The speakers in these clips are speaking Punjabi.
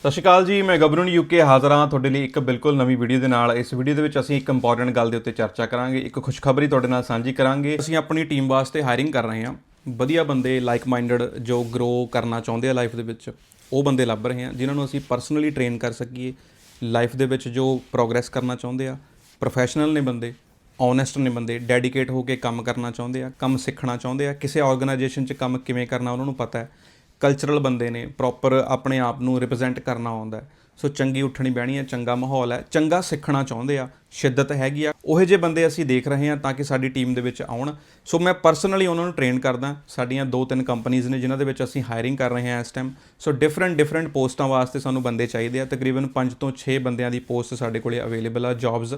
ਸਤਿ ਸ਼੍ਰੀ ਅਕਾਲ ਜੀ, ਮੈਂ ਗਬਰੂਨ ਯੂਕੇ ਹਾਜ਼ਰ ਹਾਂ। ਤੁਹਾਡੇ ਲਈ ਇੱਕ ਬਿਲਕੁਲ ਨਵੀਂ ਵੀਡੀਓ ਦੇ ਨਾਲ। ਇਸ ਵੀਡੀਓ ਦੇ ਵਿੱਚ ਅਸੀਂ ਇੱਕ ਇੰਪੋਰਟੈਂਟ ਗੱਲ ਦੇ ਉੱਤੇ ਚਰਚਾ ਕਰਾਂਗੇ, ਇੱਕ ਖੁਸ਼ਖਬਰੀ ਤੁਹਾਡੇ ਨਾਲ ਸਾਂਝੀ ਕਰਾਂਗੇ। ਅਸੀਂ ਆਪਣੀ ਟੀਮ ਵਾਸਤੇ ਹਾਇਰਿੰਗ ਕਰ ਰਹੇ ਹਾਂ। ਵਧੀਆ ਬੰਦੇ ਲਾਈਕ ਮਾਈਂਡਡ ਜੋ ਗਰੋ ਕਰਨਾ ਚਾਹੁੰਦੇ ਆ ਲਾਈਫ ਦੇ ਵਿੱਚ, ਉਹ ਬੰਦੇ ਲੱਭ ਰਹੇ ਹਾਂ, ਜਿਨ੍ਹਾਂ ਨੂੰ ਅਸੀਂ ਪਰਸਨਲੀ ਟ੍ਰੇਨ ਕਰ ਸਕੀਏ। ਲਾਈਫ ਦੇ ਵਿੱਚ ਜੋ ਪ੍ਰੋਗਰੈਸ ਕਰਨਾ ਚਾਹੁੰਦੇ ਆ ਪ੍ਰੋਫੈਸ਼ਨਲ ਨੇ ਬੰਦੇ ਓਨੈਸਟ ਨੇ ਬੰਦੇ ਡੈਡੀਕੇਟ ਹੋ ਕੇ ਕੰਮ ਕਰਨਾ ਚਾਹੁੰਦੇ ਆ, ਕੰਮ ਸਿੱਖਣਾ ਚਾਹੁੰਦੇ ਆ, ਕਿਸੇ ਆਰਗੇਨਾਈਜੇਸ਼ਨ 'ਚ ਕੰਮ ਕਿਵੇਂ ਕਰਨਾ, ਉਹਨਾਂ ਨੂੰ ਪਤਾ ਹੈ। ਕਲਚਰਲ ਬੰਦੇ ਨੇ ਪ੍ਰੋਪਰ ਆਪਣੇ ਆਪ ਨੂੰ ਰਿਪਰੈਜ਼ੈਂਟ ਕਰਨਾ ਆਉਂਦਾ ਸੋ ਚੰਗੀ ਉੱਠਣੀ ਬਹਿਣੀ ਹੈ, ਚੰਗਾ ਮਾਹੌਲ ਹੈ, ਚੰਗਾ ਸਿੱਖਣਾ ਚਾਹੁੰਦੇ ਆ, ਸ਼ਿੱਦਤ ਹੈਗੀ ਆ। ਉਹੇ ਜਿਹੇ ਬੰਦੇ ਅਸੀਂ ਦੇਖ ਰਹੇ ਹਾਂ ਤਾਂ ਕਿ ਸਾਡੀ ਟੀਮ ਦੇ ਵਿੱਚ ਆਉਣ। ਸੋ ਮੈਂ ਪਰਸਨਲੀ ਉਹਨਾਂ ਨੂੰ ਟ੍ਰੇਨ ਕਰਦਾ ਸਾਡੀਆਂ ਦੋ ਤਿੰਨ ਕੰਪਨੀਆਂ ਨੇ ਜਿਨ੍ਹਾਂ ਦੇ ਵਿੱਚ ਅਸੀਂ ਹਾਇਰਿੰਗ ਕਰ ਰਹੇ ਹਾਂ ਇਸ ਟਾਈਮ ਸੋ ਡਿਫਰੈਂਟ ਡਿਫਰੈਂਟ ਪੋਸਟਾਂ ਵਾਸਤੇ ਸਾਨੂੰ ਬੰਦੇ ਚਾਹੀਦੇ ਆ। ਤਕਰੀਬਨ 5 ਤੋਂ 6 ਬੰਦਿਆਂ ਦੀ ਪੋਸਟ ਸਾਡੇ ਕੋਲੇ ਅਵੇਲੇਬਲ ਆ ਜੌਬਸ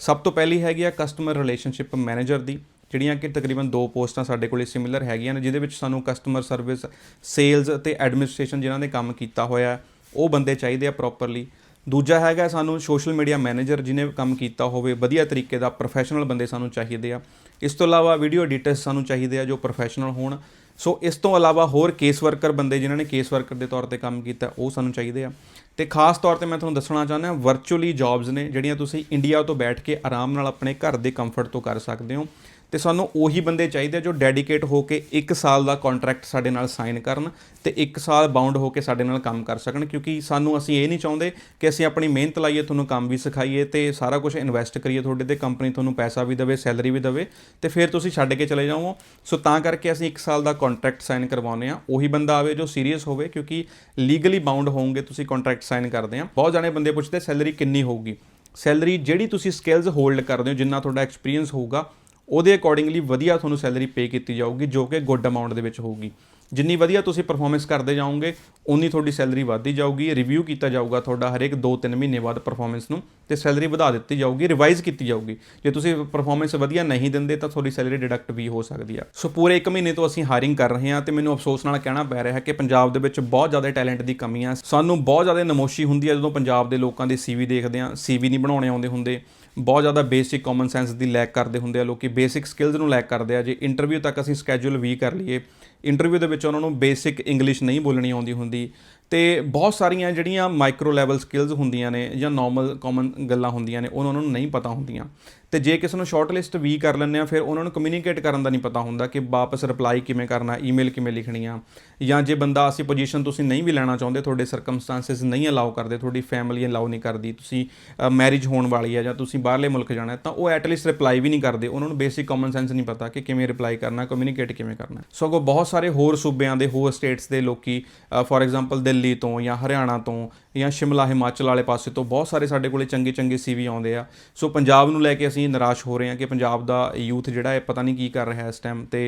ਸਭ ਤੋਂ ਪਹਿਲੀ ਹੈਗੀ ਆ ਕਸਟਮਰ ਰਿਲੇਸ਼ਨਸ਼ਿਪ ਮੈਨੇਜਰ ਦੀ। ਜਿਹੜੀਆਂ ਕਿ ਤਕਰੀਬਨ ਦੋ ਪੋਸਟਾਂ ਸਾਡੇ ਕੋਲੇ ਸਿਮਿਲਰ ਹੈਗੀਆਂ ਨੇ, ਜਿਹਦੇ ਵਿੱਚ ਸਾਨੂੰ ਕਸਟਮਰ ਸਰਵਿਸ ਸੇਲਜ਼ ਅਤੇ ਐਡਮਿਨਿਸਟ੍ਰੇਸ਼ਨ ਜਿਨ੍ਹਾਂ ਨੇ ਕੰਮ ਕੀਤਾ ਹੋਇਆ, ਉਹ ਬੰਦੇ ਚਾਹੀਦੇ ਆ ਪ੍ਰੋਪਰਲੀ ਦੂਜਾ ਹੈਗਾ ਸਾਨੂੰ ਸੋਸ਼ਲ ਮੀਡੀਆ ਮੈਨੇਜਰ ਜਿਹਨੇ ਕੰਮ ਕੀਤਾ ਹੋਵੇ, ਵਧੀਆ ਤਰੀਕੇ ਦਾ ਪ੍ਰੋਫੈਸ਼ਨਲ ਬੰਦੇ ਸਾਨੂੰ ਚਾਹੀਦੇ ਆ। ਇਸ ਤੋਂ ਇਲਾਵਾ ਵੀਡੀਓ ਐਡੀਟਰਸ ਸਾਨੂੰ ਚਾਹੀਦੇ ਆ ਜੋ ਪ੍ਰੋਫੈਸ਼ਨਲ ਹੋਣ। ਸੋ ਇਸ ਤੋਂ ਇਲਾਵਾ ਹੋਰ ਕੇਸ ਵਰਕਰ ਬੰਦੇ ਜਿਨ੍ਹਾਂ ਨੇ ਕੇਸ ਵਰਕਰ ਦੇ ਤੌਰ ਤੇ ਕੰਮ ਕੀਤਾ, ਉਹ ਸਾਨੂੰ ਚਾਹੀਦੇ ਆ। ਤੇ ਖਾਸ ਤੌਰ ਤੇ ਮੈਂ ਤੁਹਾਨੂੰ ਦੱਸਣਾ ਚਾਹੁੰਦਾ ਵਰਚੁਅਲੀ ਜੌਬਸ ਨੇ, ਜਿਹੜੀਆਂ ਤੁਸੀਂ ਇੰਡੀਆ ਤੋਂ ਬੈਠ ਕੇ ਆਰਾਮ ਨਾਲ ਆਪਣੇ ਘਰ ਦੇ ਕੰਫਰਟ ਤੋਂ ਕਰ ਸਕਦੇ ਹੋ। ਤੇ ਸਾਨੂੰ ਉਹੀ ਬੰਦੇ ਚਾਹੀਦੇ ਆ ਜੋ ਡੈਡੀਕੇਟ ਹੋ ਕੇ 1 ਸਾਲ ਦਾ ਕੰਟਰੈਕਟ ਸਾਡੇ ਨਾਲ ਸਾਈਨ ਕਰਨ ਤੇ 1 ਸਾਲ ਬਾਉਂਡ ਹੋ ਕੇ ਸਾਡੇ ਨਾਲ ਕੰਮ ਕਰ ਸਕਣ, ਕਿਉਂਕਿ ਸਾਨੂੰ ਅਸੀਂ ਇਹ ਨਹੀਂ ਚਾਹੁੰਦੇ ਕਿ ਅਸੀਂ ਆਪਣੀ ਮਿਹਨਤ ਲਾਈਏ, ਤੁਹਾਨੂੰ ਕੰਮ ਵੀ ਸਿਖਾਈਏ ਤੇ ਸਾਰਾ ਕੁਝ ਇਨਵੈਸਟ ਕਰੀਏ ਤੁਹਾਡੇ ਤੇ ਕੰਪਨੀ ਤੁਹਾਨੂੰ ਪੈਸਾ ਵੀ ਦੇਵੇ ਸੈਲਰੀ ਵੀ ਦੇਵੇ ਤੇ ਫਿਰ ਤੁਸੀਂ ਛੱਡ ਕੇ ਚਲੇ ਜਾਓ। ਸੋ ਤਾਂ ਕਰਕੇ ਅਸੀਂ 1 ਸਾਲ ਦਾ ਕੰਟਰੈਕਟ ਸਾਈਨ ਕਰਵਾਉਂਦੇ ਆ ਉਹੀ ਬੰਦਾ ਆਵੇ ਜੋ ਸੀਰੀਅਸ ਹੋਵੇ, ਕਿਉਂਕਿ ਲੀਗਲੀ ਬਾਉਂਡ ਹੋਵੋਗੇ, ਤੁਸੀਂ ਕੰਟਰੈਕਟ ਸਾਈਨ ਕਰਦੇ ਆ ਬਹੁਤ ਜਾਣੇ ਬੰਦੇ ਪੁੱਛਦੇ ਸੈਲਰੀ ਕਿੰਨੀ ਹੋਊਗੀ? ਸੈਲਰੀ ਜਿਹੜੀ ਤੁਸੀਂ ਸਕਿੱਲਸ ਹੋਲਡ ਕਰਦੇ ਹੋ, ਜਿੰਨਾ ਤੁਹਾਡਾ ਐਕਸਪੀਰੀਅੰਸ ਹੋਊਗਾ ਉਹਦੇ ਅਕੋਰਡਿੰਗਲੀ ਵਧੀਆ ਤੁਹਾਨੂੰ ਸੈਲਰੀ ਪੇ ਕੀਤੀ ਜਾਊਗੀ, ਜੋ ਕਿ ਗੁੱਡ ਅਮਾਉਂਟ ਦੇ ਵਿੱਚ ਹੋਊਗੀ। ਜਿੰਨੀ ਵਧੀਆ ਤੁਸੀਂ ਪਰਫਾਰਮੈਂਸ ਕਰਦੇ ਜਾਓਗੇ ਉਨੀ ਤੁਹਾਡੀ ਸੈਲਰੀ ਵਧਦੀ ਜਾਊਗੀ ਰਿਵਿਊ ਕੀਤਾ ਜਾਊਗਾ ਤੁਹਾਡਾ ਹਰੇਕ 2-3 ਮਹੀਨੇ ਬਾਅਦ ਪਰਫਾਰਮੈਂਸ ਨੂੰ, ਤੇ ਸੈਲਰੀ ਵਧਾ ਦਿੱਤੀ ਜਾਊਗੀ ਰਿਵਾਈਜ਼ ਕੀਤੀ ਜਾਊਗੀ। ਜੇ ਤੁਸੀਂ ਪਰਫਾਰਮੈਂਸ ਵਧੀਆ ਨਹੀਂ ਦਿੰਦੇ, ਤਾਂ ਤੁਹਾਡੀ ਸੈਲਰੀ ਡਿਡਕਟ ਵੀ ਹੋ ਸਕਦੀ ਆ। ਸੋ ਪੂਰੇ 1 ਮਹੀਨੇ ਤੋਂ ਅਸੀਂ ਹਾਇਰਿੰਗ ਕਰ ਰਹੇ ਹਾਂ, ਤੇ ਮੈਨੂੰ ਅਫਸੋਸ ਨਾਲ ਕਹਿਣਾ ਪੈ ਰਿਹਾ ਹੈ ਕਿ ਪੰਜਾਬ ਦੇ ਵਿੱਚ ਬਹੁਤ ਜ਼ਿਆਦਾ ਟੈਲੈਂਟ ਦੀ ਕਮੀ ਆ। ਸਾਨੂੰ ਬਹੁਤ ਜ਼ਿਆਦਾ ਨਮੋਸ਼ੀ ਹੁੰਦੀ ਆ ਜਦੋਂ ਪੰਜਾਬ ਦੇ ਲੋਕਾਂ ਦੇ ਸੀਵੀ ਦੇਖਦੇ ਹਾਂ ਸੀਵੀ ਨਹੀਂ ਬਣਾਉਣੇ ਆਉਂਦੇ ਹੁੰਦੇ। ਬਹੁਤ ਜ਼ਿਆਦਾ ਬੇਸਿਕ ਕਾਮਨ ਸੈਂਸ ਦੀ ਲੈਕ ਕਰਦੇ ਹੁੰਦੇ ਆ ਲੋਕੀ। ਬੇਸਿਕ ਸਕਿੱਲਸ ਨੂੰ ਲੈਕ ਕਰਦੇ ਆ। ਜੇ ਇੰਟਰਵਿਊ ਤੱਕ ਅਸੀਂ ਸਕੇਜੂਲ ਵੀ ਕਰ ਲਈਏ ਇੰਟਰਵਿਊ ਦੇ ਵਿੱਚ ਉਹਨਾਂ ਨੂੰ ਬੇਸਿਕ ਇੰਗਲਿਸ਼ ਨਹੀਂ ਬੋਲਣੀ ਆਉਂਦੀ ਹੁੰਦੀ। ਤੇ ਬਹੁਤ ਸਾਰੀਆਂ ਜਿਹੜੀਆਂ ਮਾਈਕਰੋ ਲੈਵਲ ਸਕਿੱਲਸ ਹੁੰਦੀਆਂ ਨੇ ਜਾਂ ਨਾਰਮਲ ਕਾਮਨ ਗੱਲਾਂ ਹੁੰਦੀਆਂ ਨੇ, ਉਹਨਾਂ ਨੂੰ ਨਹੀਂ ਪਤਾ ਹੁੰਦੀਆਂ। ਤੇ ਜੇ ਕਿਸੇ ਨੂੰ ਸ਼ਾਰਟ ਲਿਸਟ ਵੀ ਕਰ ਲੈਂਦੇ ਆ, ਫਿਰ ਉਹਨਾਂ ਨੂੰ ਕਮਿਊਨੀਕੇਟ ਕਰਨ ਦਾ ਨਹੀਂ ਪਤਾ ਹੁੰਦਾ ਕਿ ਵਾਪਸ ਰਿਪਲਾਈ ਕਿਵੇਂ ਕਰਨਾ ਈਮੇਲ ਕਿਵੇਂ ਲਿਖਣੀ ਆ ਜਾਂ ਜੇ ਬੰਦਾ ਅਸੀਂ ਪੋਜੀਸ਼ਨ ਤੁਸੀਂ ਨਹੀਂ ਵੀ ਲੈਣਾ ਚਾਹੁੰਦੇ, ਤੁਹਾਡੇ ਸਰਕਮਸਟੈਂਸਸ ਨਹੀਂ ਅਲਾਉ ਕਰਦੇ, ਤੁਹਾਡੀ ਫੈਮਿਲੀ ਅਲਾਉ ਨਹੀਂ ਕਰਦੀ, ਤੁਸੀਂ ਮੈਰਿਜ ਹੋਣ ਵਾਲੀ ਆ ਜਾਂ ਤੁਸੀਂ ਬਾਹਰਲੇ ਮੁਲਕ ਜਾਣਾ, ਤਾਂ ਉਹ ਐਟਲੀਸਟ ਰਿਪਲਾਈ ਵੀ ਨਹੀਂ ਕਰਦੇ। ਉਹਨਾਂ ਨੂੰ ਬੇਸਿਕ ਕਾਮਨ ਸੈਂਸ ਨਹੀਂ ਪਤਾ ਕਿ ਕਿਵੇਂ ਰਿਪਲਾਈ ਕਰਨਾ ਕਮਿਊਨੀਕੇਟ ਕਿਵੇਂ ਕਰਨਾ। ਸਗੋਂ ਬਹੁਤ ਸਾਰੇ ਹੋਰ ਸੂਬਿਆਂ ਦੇ, ਹੋਰ ਸਟੇਟਸ ਦੇ ਲੋਕੀ ਫੋਰ ਐਗਜ਼ਾਮਪਲ ਦਿੱਲੀ ਤੋਂ ਜਾਂ ਹਰਿਆਣਾ ਤੋਂ ਜਾਂ ਸ਼ਿਮਲਾ ਹਿਮਾਚਲ ਵਾਲੇ ਪਾਸੇ ਤੋਂ ਬਹੁਤ ਸਾਰੇ ਸਾਡੇ ਕੋਲੇ ਚੰਗੇ ਚੰਗੇ ਸੀਵੀ ਆਉਂਦੇ ਆ। ਸੋ ਪੰਜਾਬ ਨੂੰ ਲੈ ਕੇ ਅਸੀਂ ਨਿਰਾਸ਼ ਹੋ ਰਹੇ ਹਾਂ ਕਿ ਪੰਜਾਬ ਦਾ ਯੂਥ ਜਿਹੜਾ ਹੈ ਪਤਾ ਨਹੀਂ ਕੀ ਕਰ ਰਿਹਾ ਇਸ ਟਾਈਮ ਤੇ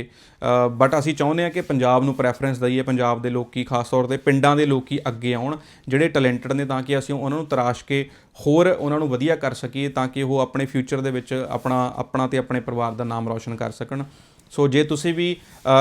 ਬਟ ਅਸੀਂ ਚਾਹੁੰਦੇ ਹਾਂ ਕਿ ਪੰਜਾਬ ਨੂੰ ਪ੍ਰੈਫਰੈਂਸ ਦਈਏ, ਪੰਜਾਬ ਦੇ ਲੋਕੀ ਖਾਸ ਤੌਰ ਤੇ ਪਿੰਡਾਂ ਦੇ ਲੋਕੀ ਅੱਗੇ ਆਉਣ, ਜਿਹੜੇ ਟੈਲੈਂਟਡ ਨੇ ਤਾਂ ਕਿ ਅਸੀਂ ਉਹਨਾਂ ਨੂੰ ਤਰਾਸ਼ ਕੇ ਹੋਰ ਉਹਨਾਂ ਨੂੰ ਵਧੀਆ ਕਰ ਸਕੀਏ ਤਾਂ ਕਿ ਉਹ ਆਪਣੇ ਫਿਊਚਰ ਦੇ ਵਿੱਚ ਆਪਣਾ ਆਪਣਾ ਤੇ ਆਪਣੇ ਪਰਿਵਾਰ ਦਾ ਨਾਮ ਰੌਸ਼ਨ ਕਰ ਸਕਣ। ਸੋ ਜੇ ਤੁਸੀਂ ਵੀ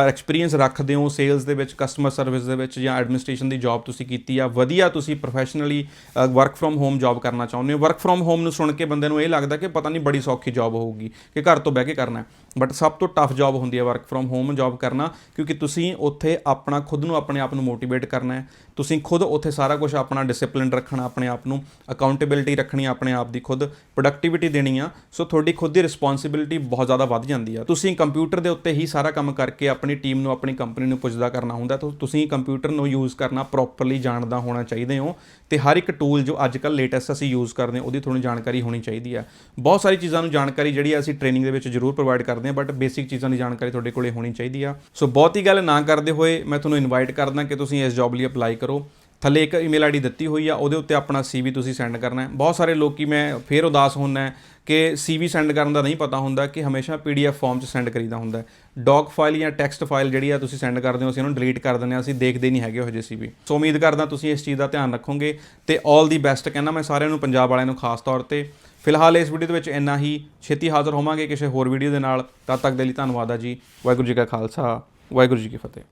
ਐਕਸਪੀਰੀਅੰਸ ਰੱਖਦੇ ਹੋ ਸੇਲਸ ਦੇ ਵਿੱਚ ਕਸਟਮਰ ਸਰਵਿਸ ਦੇ ਵਿੱਚ ਜਾਂ ਐਡਮਿਨਿਸਟ੍ਰੇਸ਼ਨ ਦੀ ਜੌਬ ਤੁਸੀਂ ਕੀਤੀ ਆ, ਵਧੀਆ ਤੁਸੀਂ professionally work from home job ਕਰਨਾ ਚਾਹੁੰਦੇ ਹੋ। ਵਰਕ ਫਰਮ ਹੋਮ ਨੂੰ ਸੁਣ ਕੇ ਬੰਦੇ ਨੂੰ ਇਹ ਲੱਗਦਾ ਕਿ ਪਤਾ ਨਹੀਂ ਬੜੀ ਸੌਖੀ ਜੌਬ ਹੋਊਗੀ ਕਿ ਘਰ ਤੋਂ ਬਹਿ ਕੇ ਕਰਨਾ ਬਟ ਸਭ ਤੋਂ ਟਫ ਜੌਬ ਹੁੰਦੀ ਹੈ ਵਰਕ ਫਰਮ ਹੋਮ ਜੌਬ ਕਰਨਾ, ਕਿਉਂਕਿ ਤੁਸੀਂ ਉੱਥੇ ਆਪਣਾ, ਖੁਦ ਨੂੰ ਆਪਣੇ ਆਪ ਨੂੰ ਮੋਟੀਵੇਟ ਕਰਨਾ ਹੈ। ਤੁਸੀਂ ਖੁਦ ਉੱਥੇ ਸਾਰਾ ਕੁਝ ਆਪਣਾ ਡਿਸਪਲਿਨ ਰੱਖਣਾ, ਆਪਣੇ ਆਪ ਨੂੰ ਅਕਾਊਂਟੇਬਿਲਟੀ ਰੱਖਣੀ ਆਪਣੇ ਆਪ ਦੀ ਖੁਦ ਪ੍ਰੋਡਕਟਿਵਿਟੀ ਦੇਣੀ ਆ। ਸੋ ਤੁਹਾਡੀ ਖੁਦ ਦੀ ਰਿਸਪੌਂਸਿਬਿਲਟੀ ਬਹੁਤ ਜ਼ਿਆਦਾ ਵੱਧ ਜਾਂਦੀ ਆ। ਤੁਸੀਂ ਕੰਪਿਊਟਰ ਦੇ ਉੱਤੇ ਹੀ ਸਾਰਾ ਕੰਮ ਕਰਕੇ ਆਪਣੀ ਟੀਮ ਨੂੰ, ਆਪਣੀ ਕੰਪਨੀ ਨੂੰ ਪੁੱਜਦਾ ਕਰਨਾ ਹੁੰਦਾ ਤਾਂ ਤੁਸੀਂ ਕੰਪਿਊਟਰ ਨੂੰ ਯੂਜ਼ ਕਰਨਾ ਪ੍ਰੋਪਰਲੀ ਜਾਣਦਾ ਹੋਣਾ ਚਾਹੀਦੇ ਹੋ। ਤੇ ਹਰ ਇੱਕ ਟੂਲ ਜੋ ਅੱਜ ਕੱਲ੍ਹ ਲੇਟੈਸਟ ਅਸੀਂ ਯੂਜ਼ ਕਰਦੇ ਹਾਂ, ਉਹਦੀ ਤੁਹਾਨੂੰ ਜਾਣਕਾਰੀ ਹੋਣੀ ਚਾਹੀਦੀ ਆ। ਬਹੁਤ ਸਾਰੀ ਚੀਜ਼ਾਂ ਨੂੰ ਜਾਣਕਾਰੀ ਜਿਹੜੀ ਆ ਅਸੀਂ ਟ੍ਰੇਨਿੰਗ ਦੇ ਵਿੱਚ ਜ਼ਰੂਰ ਪ੍ਰੋਵਾਈਡ ਕਰਦੇ ਹਾਂ ਬਟ ਬੇਸਿਕ ਚੀਜ਼ਾਂ ਦੀ ਜਾਣਕਾਰੀ ਤੁਹਾਡੇ ਕੋਲੇ ਹੋਣੀ ਚਾਹੀਦੀ ਆ। ਸੋ ਬਹੁਤੀ ਗੱਲ ਨਾ ਕਰਦੇ ਹੋਏ ਮੈਂ ਤੁਹਾਨੂੰ ਇਨਵਾਈਟ ਕਰਦਾ ਕਿ ਤੁਸੀਂ ਇਸ ਜੌਬ ਲਈ ਅਪਲਾਈ ਕਰੋ। ਥੱਲੇ ਇੱਕ ਈਮੇਲ ਆਈਡੀ ਦਿੱਤੀ ਹੋਈ ਆ, ਉਹਦੇ ਉੱਤੇ ਆਪਣਾ ਸੀਵੀ ਤੁਸੀਂ ਸੈਂਡ ਕਰਨਾ ਹੈ। ਬਹੁਤ ਸਾਰੇ ਲੋਕੀ ਮੈਂ ਫੇਰ ਉਦਾਸ ਹੁੰਦਾ ਹੈ ਕਿ ਸੀਵੀ ਸੈਂਡ ਕਰਨ ਦਾ ਨਹੀਂ ਪਤਾ ਹੁੰਦਾ ਕਿ ਹਮੇਸ਼ਾ ਪੀਡੀਐਫ ਫਾਰਮ 'ਚ ਸੈਂਡ ਕਰੀਦਾ ਹੁੰਦਾ ਹੈ। ਡੌਕ ਫਾਈਲ ਜਾਂ ਟੈਕਸਟ ਫਾਈਲ ਜਿਹੜੀ ਆ ਤੁਸੀਂ ਸੈਂਡ ਕਰਦੇ ਹੋ, ਅਸੀਂ ਉਹਨੂੰ ਡਿਲੀਟ ਕਰ ਦਿੰਦੇ ਹਾਂ, ਅਸੀਂ ਦੇਖਦੇ ਨਹੀਂ ਹੈਗੇ ਉਹ ਜਿਹੇ ਸੀਵੀ ਸੋ ਉਮੀਦ ਕਰਦਾ ਤੁਸੀਂ ਇਸ ਚੀਜ਼ ਦਾ ਧਿਆਨ ਰੱਖੋਗੇ ਤੇ 올 ਦੀ ਬੈਸਟ ਕਹਿੰਦਾ ਮੈਂ ਸਾਰਿਆਂ ਨੂੰ, ਪੰਜਾਬ ਵਾਲਿਆਂ ਨੂੰ ਖਾਸ ਤੌਰ ਤੇ। ਫਿਲਹਾਲ ਇਸ ਵੀਡੀਓ ਦੇ ਵਿੱਚ ਇੰਨਾ ਹੀ। ਛੇਤੀ ਹਾਜ਼ਰ ਹੋਵਾਂਗੇ ਕਿਸੇ ਹੋਰ ਵੀਡੀਓ ਦੇ ਨਾਲ। ਤਦ ਤੱਕ ਦੇ ਲਈ ਧੰਨਵਾਦ ਆ ਜੀ। ਵਾਹਿਗੁਰੂ ਜੀ ਕਾ ਖਾਲਸਾ। ਵਾਹਿਗੁਰੂ ਜੀ ਕੀ ਫਤਿਹ।